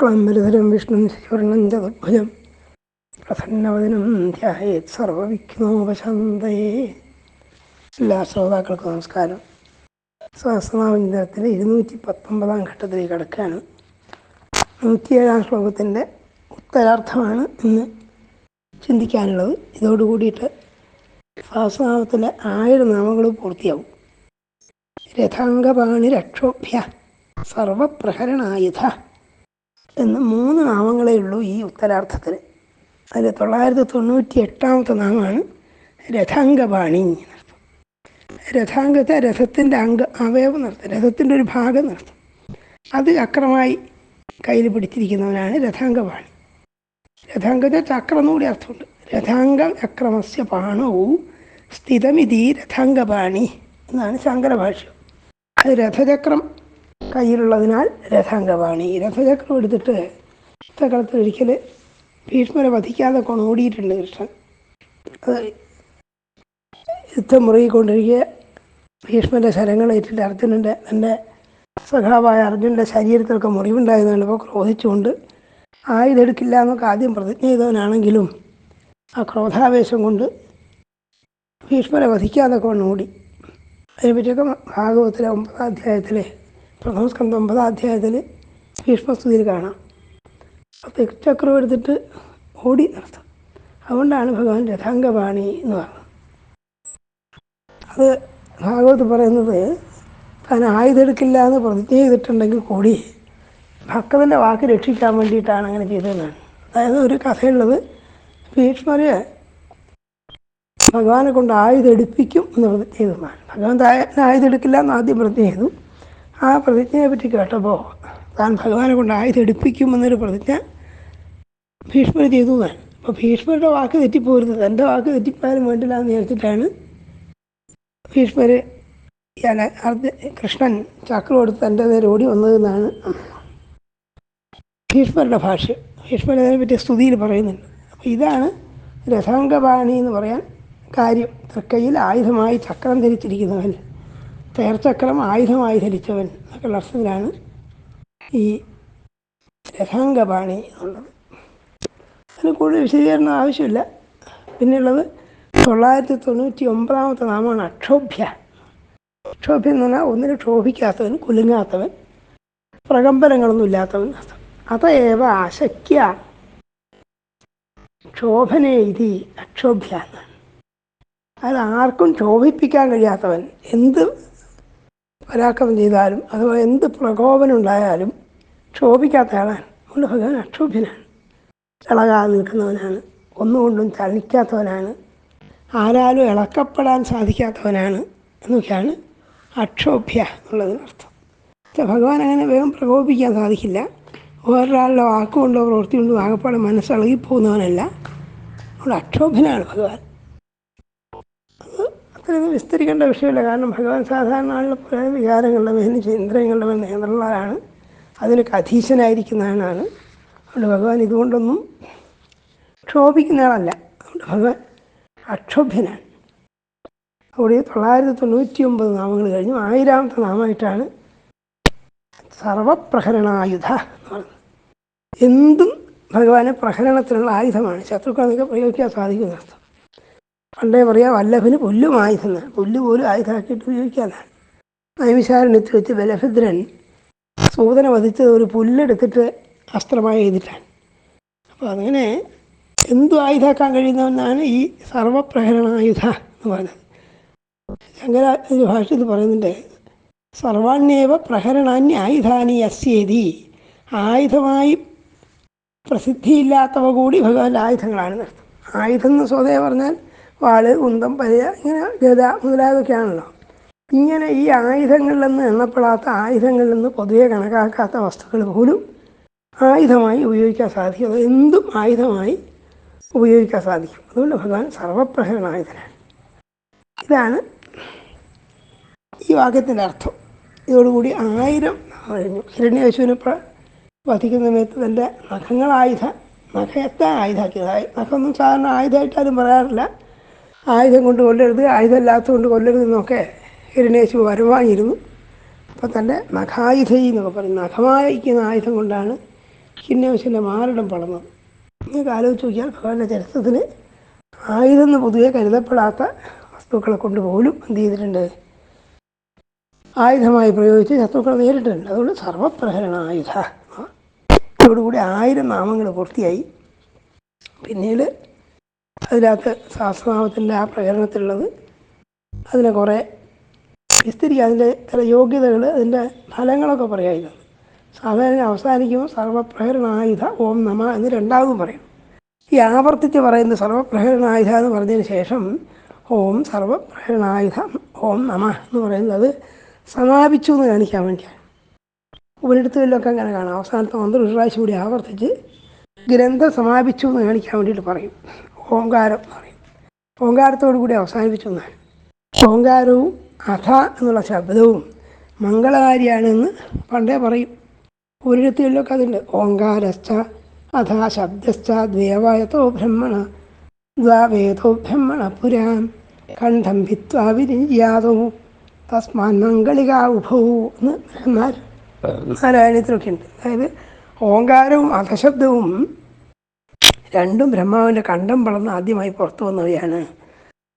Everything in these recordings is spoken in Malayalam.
ശുക്ലാംബരധരം വിഷ്ണു ശിവർണം ജഗദ്ഭുജം പ്രസന്നവദനം ധ്യായേത് സർവവിഘ്നോപശാന്തയേ. എല്ലാ ശ്രോതാക്കൾക്കും നമസ്കാരം. സഹസ്രനാമചന്ദ്രത്തിലെ ഇരുന്നൂറ്റി പത്തൊമ്പതാം ഘട്ടത്തിലേക്ക് കടക്കുകയാണ്. നൂറ്റിയേഴാം ശ്ലോകത്തിന്റെ ഉത്തരാർത്ഥമാണ് ഇന്ന് ചിന്തിക്കാനുള്ളത്. ഇതോടുകൂടിയിട്ട് സഹസ്രനാമത്തിലെ ആയിരം നാമങ്ങൾ പൂർത്തിയാവും. രഥാംഗപാണി രക്ഷോഭ്യ സർവപ്രഹരണായുധ. എന്ന് മൂന്ന് നാമങ്ങളേ ഉള്ളൂ ഈ ഉത്തരാർത്ഥത്തിന് അതിൽ തൊള്ളായിരത്തി തൊണ്ണൂറ്റി എട്ടാമത്തെ നാമമാണ് രഥാംഗപാണി രഥാംഗത്തെ രഥത്തിന്റെ അംഗ അവയവം നിർത്തും രഥത്തിന്റെ ഒരു ഭാഗം നിർത്തും അത് ചക്രമായി കയ്യിൽ പിടിച്ചിരിക്കുന്നവനാണ് രഥാംഗപാണി. രഥാംഗത്തെ ചക്രം എന്നുകൂടി അർത്ഥമുണ്ട്. രഥാംഗ ചക്രമസ്യ പാണവും സ്ഥിതമിതി രഥാംഗപാണി എന്നാണ് ശങ്കരഭാഷ്യം. അത് രഥചക്രം കയ്യിലുള്ളതിനാൽ രഥാംഗവാണി. രഥചക്രം എടുത്തിട്ട് യുദ്ധകളത്തിൽ ഒരിക്കൽ ഭീഷ്മരെ വധിക്കാതെ കൊണ്ട് ഓടിയിട്ടുണ്ട് കൃഷ്ണൻ. അത് യുദ്ധം മുറുകിക്കൊണ്ടിരിക്കുക ഭീഷ്മന്റെ ശരങ്ങളേറ്റിട്ട് അർജുനന്റെ തന്റെ സഖാവായ അർജുനന്റെ ശരീരത്തിലൊക്കെ മുറിവുണ്ടായതുകൊണ്ട് ഇപ്പോൾ ക്രോധിച്ചുകൊണ്ട് ആയുധെടുക്കില്ല എന്നൊക്കെ ആദ്യം പ്രതിജ്ഞ ചെയ്തവനാണെങ്കിലും ആ ക്രോധാവേശം കൊണ്ട് ഭീഷ്മരെ വധിക്കാതെ കൊണ്ട് ഓടി. അതിനെപ്പറ്റിയൊക്കെ ഭാഗവത്തിലെ ഒമ്പതാം അധ്യായത്തിലെ പ്രഥമ സ്കന്ധം ഒമ്പതാം അധ്യായത്തിൽ ഭീഷ്മസ്തുതിയിൽ കാണാം. അപ്പോൾ ചക്രം എടുത്തിട്ട് ഓടി നടത്തും. അതുകൊണ്ടാണ് ഭഗവാൻ രഥാംഗപാണി എന്ന് പറഞ്ഞത്. അത് ഭാഗവത് പറയുന്നത് താൻ ആയുധെടുക്കില്ല എന്ന് പ്രതിജ്ഞ ചെയ്തിട്ടുണ്ടെങ്കിൽ കൂടി ഭക്തന്റെ വാക്ക് രക്ഷിക്കാൻ വേണ്ടിയിട്ടാണ് അങ്ങനെ ചെയ്തതെന്നാണ്. അതായത് ഒരു കഥയുള്ളത് ഭീഷ്മര് ഭഗവാനെ കൊണ്ട് ആയുധം എടുപ്പിക്കും എന്ന് പ്രതിജ്ഞ ചെയ്തതാണ്. ഭഗവാൻ ആയുധം എടുക്കില്ല എന്ന് ആദ്യം പ്രതിജ്ഞ ചെയ്തു. ആ പ്രതിജ്ഞയെ പറ്റി കേട്ടപ്പോൾ താൻ ഭഗവാനെ കൊണ്ട് ആയുധം എടുപ്പിക്കും എന്നൊരു പ്രതിജ്ഞ ഭീഷ്മർ ചെയ്തു താൻ അപ്പോൾ ഭീഷ്മരുടെ വാക്ക് തെറ്റിപ്പോരുത്. തന്റെ വാക്ക് തെറ്റിപ്പോയാലും വേണ്ടില്ല എന്ന് വിചാരിച്ചിട്ടാണ് ഭീഷ്മർ കൃഷ്ണൻ ചക്രം എടുത്ത് തന്റെ നേരെ ഓടി വന്നതെന്നാണ് ഭീഷ്മരുടെ ഭാഷ. ഭീഷ്മരതിനെ പറ്റി സ്തുതിയിൽ പറയുന്നുണ്ട്. അപ്പോൾ ഇതാണ് രഥാംഗപാണി എന്ന് പറയാൻ കാര്യം. തൃക്കൈയിൽ ആയുധമായി ചക്രം ധരിച്ചിരിക്കുന്നവൻ. തേർച്ചക്രം ആയുധമായി ധരിച്ചവൻ എന്നൊക്കെയുള്ള അർത്ഥത്തിലാണ് ഈ രഥാംഗപാണി എന്നുള്ളത്. അതിന് കൂടുതൽ വിശദീകരണം ആവശ്യമില്ല. പിന്നെയുള്ളത് തൊള്ളായിരത്തി തൊണ്ണൂറ്റി ഒമ്പതാമത്തെ നാമമാണ് അക്ഷോഭ്യ. അക്ഷോഭ്യം എന്ന് പറഞ്ഞാൽ ഒന്നിനും ക്ഷോഭിക്കാത്തവൻ കുലുങ്ങാത്തവൻ പ്രകമ്പനങ്ങളൊന്നും ഇല്ലാത്തവൻ അതേവ അശക്യ ക്ഷോഭനെ ഇതി അക്ഷോഭ്യ എന്നാണ്. അത് ആർക്കും ക്ഷോഭിപ്പിക്കാൻ കഴിയാത്തവൻ എന്ത് പരാക്രമം ചെയ്താലും അഥവാ എന്ത് പ്രകോപനം ഉണ്ടായാലും ക്ഷോഭിക്കാത്ത ആളാണ്. അതുകൊണ്ട് ഭഗവാൻ അക്ഷോഭ്യനാണ്. ഇളകാതെ നിൽക്കുന്നവനാണ്. ഒന്നുകൊണ്ടും ചലിക്കാത്തവനാണ്. ആരാലും ഇളക്കപ്പെടാൻ സാധിക്കാത്തവനാണ് എന്നൊക്കെയാണ് അക്ഷോഭ്യ എന്നുള്ളതിനർത്ഥം ഭഗവാൻ അങ്ങനെ വേഗം പ്രകോപിപ്പിക്കാൻ സാധിക്കില്ല. ഒരാളുടെ വാക്കുകൊണ്ടോ പ്രവൃത്തി കൊണ്ടോ ആകപ്പാടെ മനസ്സിളകിപ്പോകുന്നവനല്ല അതുകൊണ്ട് അക്ഷോഭ്യനാണ് ഭഗവാൻ. അത് അത്രയൊന്നും വിസ്തരിക്കേണ്ട വിഷയമില്ല. കാരണം ഭഗവാൻ സാധാരണ ആളുടെ പോലെ വികാരങ്ങളുടെ മേൽ ഇന്ദ്രിയങ്ങളുടെ മേൽ നിയന്ത്രണമാണ് അതിനൊക്കെ അധീശനായിരിക്കുന്നതാണ് അതുകൊണ്ട് ഭഗവാൻ ഇതുകൊണ്ടൊന്നും ക്ഷോഭിക്കുന്ന ആളല്ല അതുകൊണ്ട് ഭഗവാൻ അക്ഷോഭ്യനാണ്. അവിടെ തൊള്ളായിരത്തി തൊണ്ണൂറ്റി ഒമ്പത് നാമങ്ങൾ കഴിഞ്ഞു. ആയിരാമത്തെ നാമമായിട്ടാണ് സർവപ്രഹരണായുധ എന്ന് പറയുന്നത്. എന്തും ഭഗവാനെ പ്രഹരണത്തിനുള്ള ആയുധമാണ്. ശത്രുക്കളൊക്കെ പ്രയോഗിക്കാൻ സാധിക്കുന്ന അർത്ഥം പണ്ടേ പറയാം വല്ലഭന് പുല്ലും ആയുസെന്ന് പുല്ല് പോലും ആയുധമാക്കിയിട്ട് ഉപയോഗിക്കാനാണ് നൈമിശാരണ്യത്തിൽ വെച്ച് ബലഭദ്രൻ സൂതന വധിച്ചത് ഒരു പുല്ലെടുത്തിട്ട് അസ്ത്രമായി എഴുതിട്ടാണ് അപ്പോൾ അങ്ങനെ എന്തു ആയുധാക്കാൻ കഴിയുന്നവനാണ് ഈ സർവപ്രഹരണായുധ എന്ന് പറയുന്നത്. ശങ്കര ഇത് പറയുന്നുണ്ട്. സർവാണ്യേവ പ്രഹരണാന്യ ആയുധാനി അസ്യേതി. ആയുധമായി പ്രസിദ്ധിയില്ലാത്തവ കൂടി ഭഗവാന്റെ ആയുധങ്ങളാണ് ആയുധം എന്ന് സ്വതേ പറഞ്ഞാൽ വാൾ കുന്തം പരയ ഇങ്ങനെ ഗത മുതലായതൊക്കെയാണല്ലോ. ഇങ്ങനെ ഈ ആയുധങ്ങളിൽ നിന്ന് എണ്ണപ്പെടാത്ത ആയുധങ്ങളിൽ നിന്ന് പൊതുവെ കണക്കാക്കാത്ത വസ്തുക്കൾ പോലും ആയുധമായി ഉപയോഗിക്കാൻ സാധിക്കും. എന്തും ആയുധമായി ഉപയോഗിക്കാൻ സാധിക്കും. അതുകൊണ്ട് ഭഗവാൻ സർവപ്രഹരണായുധനാണ് ഇതാണ് ഈ വാക്യത്തിന്റെ അർത്ഥം. ഇതോടുകൂടി ആയിരം കഴിഞ്ഞു ഹിരണ്യശുവിനെ പ്ര വധിക്കുന്ന സമയത്ത് തന്റെ നഖങ്ങളായുധ നഖയത്തെ ആയുധാക്കിയത് നഖമൊന്നും സാധാരണ ആയുധമായിട്ടാരും പറയാറില്ല. ആയുധം കൊണ്ട് കൊല്ലരുത് ആയുധമില്ലാത്തത് കൊണ്ട് കൊല്ലരുത് എന്നൊക്കെ ഹിരണേശു വരവാങ്ങിയിരുന്നു അപ്പോൾ തന്റെ നഖായുധി എന്നൊക്കെ പറയും. നഖമായിരിക്കുന്ന ആയുധം കൊണ്ടാണ് ഹിന്യവശിന്റെ മാറിടം പളർന്നത് നിങ്ങൾക്ക് ആലോചിച്ച് നോക്കിയാൽ ഭഗവാന്റെ ചരിത്രത്തിന് ആയുധം എന്ന് പൊതുവെ കരുതപ്പെടാത്ത വസ്തുക്കളെ കൊണ്ട് പോലും എന്ത് ചെയ്തിട്ടുണ്ട്? ആയുധമായി പ്രയോഗിച്ച് ശത്രുക്കളെ നേരിട്ടിട്ടുണ്ട്. അതുകൊണ്ട് സർവപ്രഹരണ ആയുധ. ഇതോടുകൂടി ആയിരം നാമങ്ങൾ പൂർത്തിയായി. പിന്നീട് അതിനകത്ത് സഹസ്രനാമത്തിന്റെ ആ പ്രചരണത്തിലുള്ളത് അതിനെ കുറേ വിസ്തരിക്കുക അതിന്റെ ചില യോഗ്യതകൾ അതിന്റെ ഫലങ്ങളൊക്കെ പറയായിരുന്നു സാധാരണ അവസാനിക്കുമ്പോൾ സർവപ്രഹരണായുധ ഓം നമ എന്ന് രണ്ടാമതും പറയും. ഈ ആവർത്തിച്ച് പറയുന്ന സർവപ്രഹരണായുധ എന്ന് പറഞ്ഞതിന് ശേഷം ഓം സർവപ്രഹരണായുധ ഓം നമ എന്ന് പറയുന്നത് അത് സമാപിച്ചു എന്ന് കാണിക്കാൻ വേണ്ടിയാണ്. ഉപരിടുത്തുകളിലൊക്കെ അങ്ങനെ കാണാം. അവസാനത്തെ മന്ത്രം ഒരു പ്രാവശ്യം കൂടി ആവർത്തിച്ച് ഗ്രന്ഥം സമാപിച്ചു എന്ന് കാണിക്കാൻ വേണ്ടിയിട്ട് പറയും. ഓങ്കാരം എന്ന് പറയും. ഓങ്കാരത്തോടു കൂടി അവസാനിപ്പിച്ചു എന്നാണ്. ഓങ്കാരവും അഥ എന്നുള്ള ശബ്ദവും മംഗളകാരിയാണെന്ന് പണ്ടേ പറയും. ഒരിടത്തുകളിലൊക്കെ അതുണ്ട്. ഓങ്കാരസ്ഥ അഥ ശബ്ദസ്ഥ ദേവായതോ ബ്രഹ്മണ ദ്വാവേദോ ബ്രഹ്മണ പുരാം കണ്ഠം ഭിത്വാ വിരിഞ്ചിയാതോ തസ്മാൻ മംഗളിക ഉഭവു എന്ന് നാരായണത്തിലൊക്കെ ഉണ്ട്. അതായത് ഓങ്കാരവും അധശബ്ദവും രണ്ടും ബ്രഹ്മാവിന്റെ കണ്ടം വളർന്ന് ആദ്യമായി പുറത്തു വന്നവയാണ്.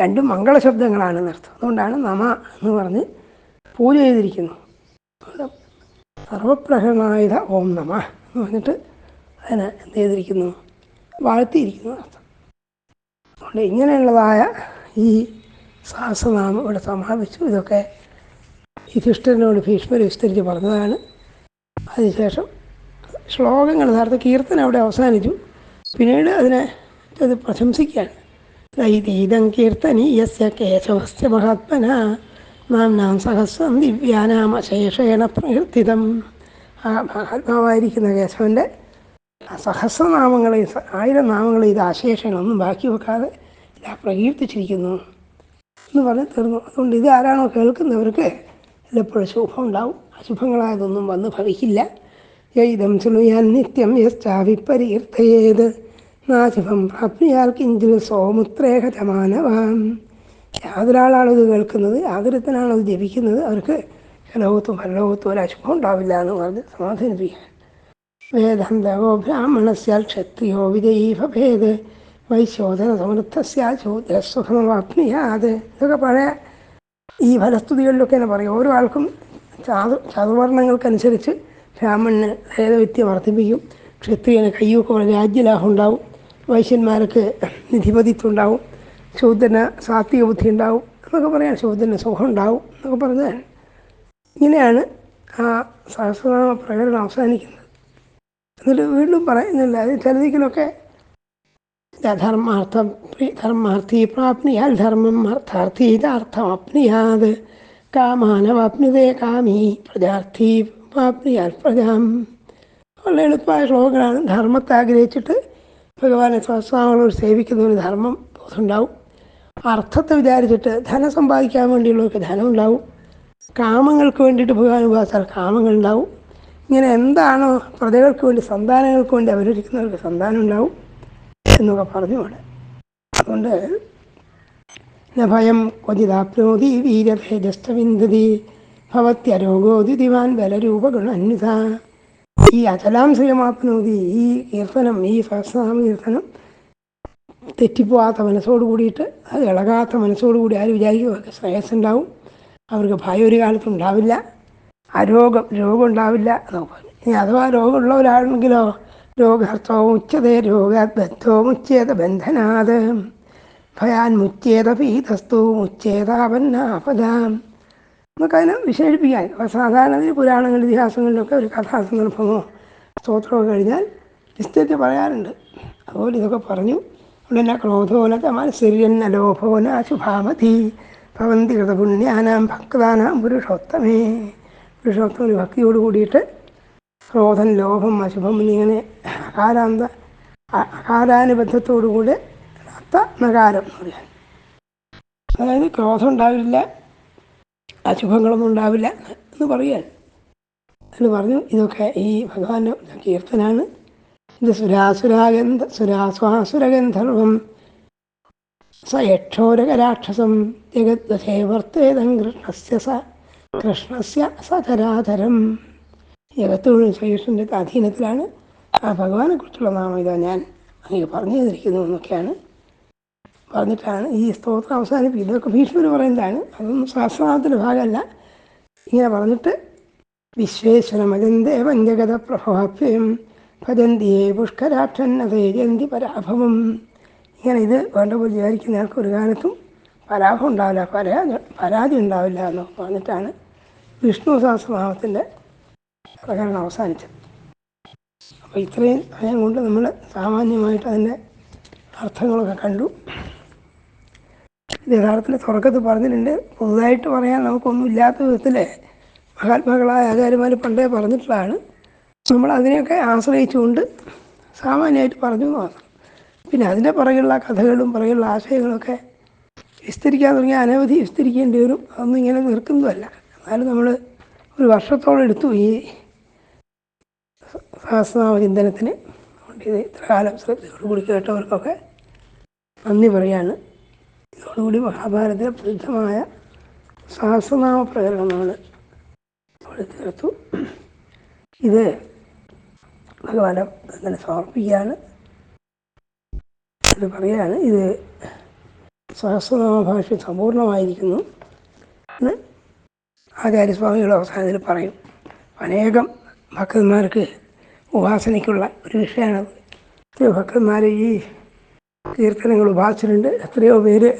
രണ്ടും മംഗളശബ്ദങ്ങളാണ് നൃത്തം അതുകൊണ്ടാണ് നമ എന്ന് പറഞ്ഞ് പൂജ ചെയ്തിരിക്കുന്നു. സർവപ്രഹണായുധ ഓം നമ എന്ന് പറഞ്ഞിട്ട് അതിനെ എന്ത് ചെയ്തിരിക്കുന്നു? വാഴ്ത്തിയിരിക്കുന്നു അർത്ഥം. അതുകൊണ്ട് ഇങ്ങനെയുള്ളതായ ഈ സഹസ്രനാമം ഇവിടെ സമാപിച്ചു. ഇതൊക്കെ യുധിഷ്ഠിരനോട് ഭീഷ്മർ വിസ്തരിച്ച് പറഞ്ഞതാണ്. അതിനുശേഷം ശ്ലോകങ്ങൾ നേരത്തെ കീർത്തനം അവിടെ അവസാനിച്ചു. പിന്നീട് അതിനെ അത് പ്രശംസിക്കുകയാണ് ദൈതീതം കീർത്തനീയസ്യ കേശവസ്യ മഹാത്മന. നാം സഹസ്രം ദിവ്യാനാമശേഷേണ പ്രകീർത്തിതം. ആ മഹാത്മാവായിരിക്കുന്ന കേശവന്റെ സഹസ്രനാമങ്ങളെ ആയിരം നാമങ്ങളെ ഇത് ആശേഷണമൊന്നും ബാക്കി വെക്കാതെ ഇതാ പ്രകീർത്തിച്ചിരിക്കുന്നു എന്ന് പറഞ്ഞ് തീർന്നു. അതുകൊണ്ട് ഇത് ആരാണോ കേൾക്കുന്നവർക്ക് ഇതിലെപ്പോഴും ശുഭം ഉണ്ടാവും. അശുഭങ്ങളായതൊന്നും വന്ന് ഭവിക്കില്ല. യൈതം ശൃണുയാൻ നിത്യം യശ്ചാവിപരീർത്ഥയേത്. നാശുഭം പ്രാപ്തിയാൽ കിഞ്ചിൽ സോമുത്രേഹതമാനവാം യാതൊരാളാണ് ഇത് കേൾക്കുന്നത് യാതൊരുത്തനാണ് ഇത് ജപിക്കുന്നത്. അവർക്ക് ലോകത്തും പരലോകത്തും അശുഭം ഉണ്ടാവില്ല എന്ന് പറഞ്ഞ് സമാധാനിപ്പിക്കാൻ വേദാന്തകോ ബ്രാഹ്മണസ്യാൽ ക്ഷത്രിയോ വിജയീ ഭേദ്. വൈശോധന സമൃദ്ധസ്യാൽ ശൂദ്രസ്വഭമാപ്നിയാത് ഇതൊക്കെ പഴയ ഈ ഫലസ്തുതികളിലൊക്കെ തന്നെ പറയും ഓരോ ആൾക്കും ചാതു ചതുവർണങ്ങൾക്കനുസരിച്ച് ബ്രാഹ്മണന് വേദവിദ്യ വർദ്ധിപ്പിക്കും. ക്ഷത്രിയന് കയ്യൂക്ക് രാജ്യലാഭം ഉണ്ടാവും. വൈശ്യന്മാർക്ക് നിധിപതിത്വം ഉണ്ടാവും. ശൂദ്രന് സാത്വിക ബുദ്ധി ഉണ്ടാവും. എന്നൊക്കെ പറയാം ശൂദ്രന് സുഖം ഉണ്ടാവും എന്നൊക്കെ പറഞ്ഞാൽ ഇങ്ങനെയാണ് ആ സഹസ്രനാമ പ്രകടനം അവസാനിക്കുന്നത്. എന്നിട്ട് വീണ്ടും പറയുന്നില്ല അത് ചിലതിക്കലൊക്കെ ധർമാർത്ഥം ധർമാർത്ഥി പ്രാപ്നിയാൽ ധർമ്മം അർത്ഥാർത്ഥി ഇതാർത്ഥം അപ്നിയാത് കാമാനവാപ്നിതേ കാമി പ്രജാർത്ഥി പ്രാപ്നിയാൽ പ്രജാം വളരെ എളുപ്പമായ ശ്ലോകങ്ങളാണ്. ധർമ്മത്തെ ആഗ്രഹിച്ചിട്ട് ഭഗവാനെ സഹസ്രാമങ്ങളോട് സേവിക്കുന്നതിന് ധർമ്മം ഉണ്ടാവും അർത്ഥത്തെ വിചാരിച്ചിട്ട് ധനം സമ്പാദിക്കാൻ വേണ്ടിയുള്ളവർക്ക് ധനം ഉണ്ടാവും കാമങ്ങൾക്ക് വേണ്ടിയിട്ട് ഭഗവാൻ ഉപാസാൽ കാമങ്ങൾ ഉണ്ടാവും ഇങ്ങനെ എന്താണോ പ്രജകൾക്ക് വേണ്ടി സന്താനങ്ങൾക്ക് വേണ്ടി അവരൊരിക്കുന്നവർക്ക് സന്താനം ഉണ്ടാവും എന്നൊക്കെ പറഞ്ഞു അവിടെ അതുകൊണ്ട് ഭയം ഭയം ക്വചിതാപ്നോതി വീരഭേജസ്റ്റവിന്ദതി ഭവത്യരോഗോദിതിവാൻ ബലരൂപഗുണന്വിത ഈ അചലാം ശ്രീമാപ്നോതി ഈ കീർത്തനം ഈ സഹസ്രനാമ കീർത്തനം തെറ്റിപ്പോവാത്ത മനസ്സോട് കൂടിയിട്ട് അത് ഇളകാത്ത മനസ്സോട് കൂടി ആര് വിചാരിക്കും? അവർക്ക് ശ്രേയസ്സുണ്ടാവും അവർക്ക് ഭയം ഒരു കാലത്തും ഉണ്ടാവില്ല. അരോഗം രോഗം ഉണ്ടാവില്ല. ഇനി അഥവാ രോഗമുള്ള ഒരാളുണ്ടെങ്കിലോ രോഗാർത്ഥോ ഉച്ചതേ രോഗാദ്ബദ്ധോ മുച്ചേത ബന്ധനാത് ഭയാൻ മുച്ചേത പീതസ്തു മുച്ചേതാപന്നാപദാം. എന്നൊക്കെ അതിനെ വിശേഷിപ്പിക്കാൻ സാധാരണ പുരാണങ്ങൾ ഇതിഹാസങ്ങളിലൊക്കെ ഒരു കഥാസന്ദർഭമോ സ്തോത്രമോ കഴിഞ്ഞാൽ വിസ്തരിച്ച് പറയാറുണ്ട്. അതുപോലെ ഇതൊക്കെ പറഞ്ഞു ഉടനെ ക്രോധോന മത്സര്യന്ന ലോഭോന ശുഭാമതി ഭവന്തി കൃതപുണ്യാനാം ഭക്താനാം പുരുഷോത്തമേ. പുരുഷോത്തമ ഒരു ഭക്തിയോട് കൂടിയിട്ട് ക്രോധം ലോഭം അശുഭം എന്നിങ്ങനെ അകാരാന്ത അകാരാനുബന്ധത്തോടുകൂടി അത്ത നകാരം എന്ന് പറയാൻ അതായത് ക്രോധം ഉണ്ടാവില്ല. അശുഭങ്ങളൊന്നും ഉണ്ടാവില്ല എന്ന് പറയാൻ. എന്ന് പറഞ്ഞു ഇതൊക്കെ ഈ ഭഗവാന്റെ കീർത്തനാണ്. ഇത് സുരാസുരാഗന്ധ സുരാസ്വാസുരഗന്ധർവം സ യക്ഷോരകരാക്ഷസം ജഗദ്വശേവർത്തേതം കൃഷ്ണസ്യ സ കൃഷ്ണസ്യ സധരാധരം ജഗത്തുള്ള ശ്രീകൃഷ്ണന്റെ അധീനത്തിലാണ് ആ ഭഗവാനെക്കുറിച്ചുള്ള നാമം ഇതാ ഞാൻ അങ്ങ് പറഞ്ഞു തന്നിരിക്കുന്നു എന്നൊക്കെയാണ് പറഞ്ഞിട്ടാണ് ഈ സ്തോത്രം അവസാനിപ്പിക്കുന്നത്. ഇതൊക്കെ ഭീഷ്മർ പറയുന്നതാണ്. അതൊന്നും സഹസ്രനാമത്തിന്റെ ഭാഗമല്ല. ഇങ്ങനെ പറഞ്ഞിട്ട് വിശ്വേശ്വരമജന്തേവം ജഗത പ്രഭാപ്യം ഭജന്തിയെ പുഷ്കരാക്ഷന്നതേ ജയന്തി പരാഭവം. ഇങ്ങനെ ഇത് വേണ്ട പോലെ വിചാരിക്കുന്നയാൾക്ക് ഒരു കാലത്തും പരാഭവം ഉണ്ടാവില്ല. പരാജ പരാതി ഉണ്ടാവില്ല എന്ന് പറഞ്ഞിട്ടാണ് വിഷ്ണു സഹസ്രനാമത്തിന്റെ പ്രകടനം അവസാനിച്ചത്. അപ്പോൾ ഇത്രയും സമയം കൊണ്ട് നമ്മൾ സാമാന്യമായിട്ട് അതിന്റെ അർത്ഥങ്ങളൊക്കെ കണ്ടു. യഥാർത്ഥത്തിൽ തുടക്കത്തിൽ പറഞ്ഞിട്ടുണ്ട്. പുതുതായിട്ട് പറയാൻ നമുക്കൊന്നും ഇല്ലാത്ത വിധത്തിൽ മഹാത്മാക്കളായ ആചാര്യന്മാർ പണ്ടേ പറഞ്ഞിട്ടുള്ളതാണ്. നമ്മൾ അതിനെയൊക്കെ ആശ്രയിച്ചുകൊണ്ട് സാമാന്യമായിട്ട് പറഞ്ഞു എന്ന് മാത്രം. പിന്നെ അതിന്റെ പുറകെയുള്ള കഥകളും പുറകെയുള്ള ആശയങ്ങളൊക്കെ വിസ്തരിക്കാൻ തുടങ്ങിയാൽ അനവധി വിസ്തരിക്കേണ്ടി വരും. അതൊന്നും ഇങ്ങനെ നിൽക്കുന്നതല്ല. എന്നാലും നമ്മൾ ഒരു വർഷത്തോളം എടുത്തു ഈ സഹസ്രനാമ ചിന്തനത്തിന്. അതുകൊണ്ട് ഇത് ഇത്ര കാലം ശ്രദ്ധയോടുകൂടി കേട്ടവർക്കൊക്കെ നന്ദി പറയാണ്. ഇതോടുകൂടി മഹാഭാരതത്തിലെ പ്രസിദ്ധമായ സഹസ്രനാമ പ്രകരണങ്ങൾ തീർത്തു. ഇത് ഭഗവാനെ അങ്ങനെ സമർപ്പിക്കുകയാണ്. ഇത് പറയുകയാണ് ഇത് സഹസ്രനാമ ഭാഷ സമ്പൂർണമായിരിക്കുന്നു എന്ന് ആചാര്യസ്വാമികൾ അവസാനത്തിൽ പറയും. അനേകം ഭക്തന്മാർക്ക് ഉപാസനയ്ക്കുള്ള ഒരു വിഷയമാണത്. എത്രയോ ഭക്തന്മാർ ഈ കീർത്തനങ്ങൾ ഉപാസിച്ചിട്ടുണ്ട് എത്രയോ പേര്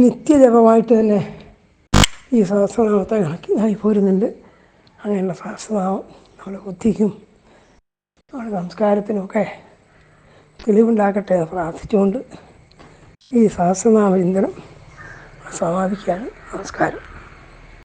നിത്യജപമായിട്ട് തന്നെ ഈ സഹസ്രനാമത്തെ കണക്കിനായി പോരുന്നുണ്ട്. അങ്ങനെയുള്ള സഹസ്രനാമം നമ്മുടെ ബുദ്ധിക്കും നമ്മുടെ സംസ്കാരത്തിനുമൊക്കെ തെളിവുണ്ടാക്കട്ടെ എന്ന് പ്രാർത്ഥിച്ചുകൊണ്ട് ഈ സഹസ്രനാമ ചിന്തനം സമാപിക്കുകയാണ്. നമസ്കാരം.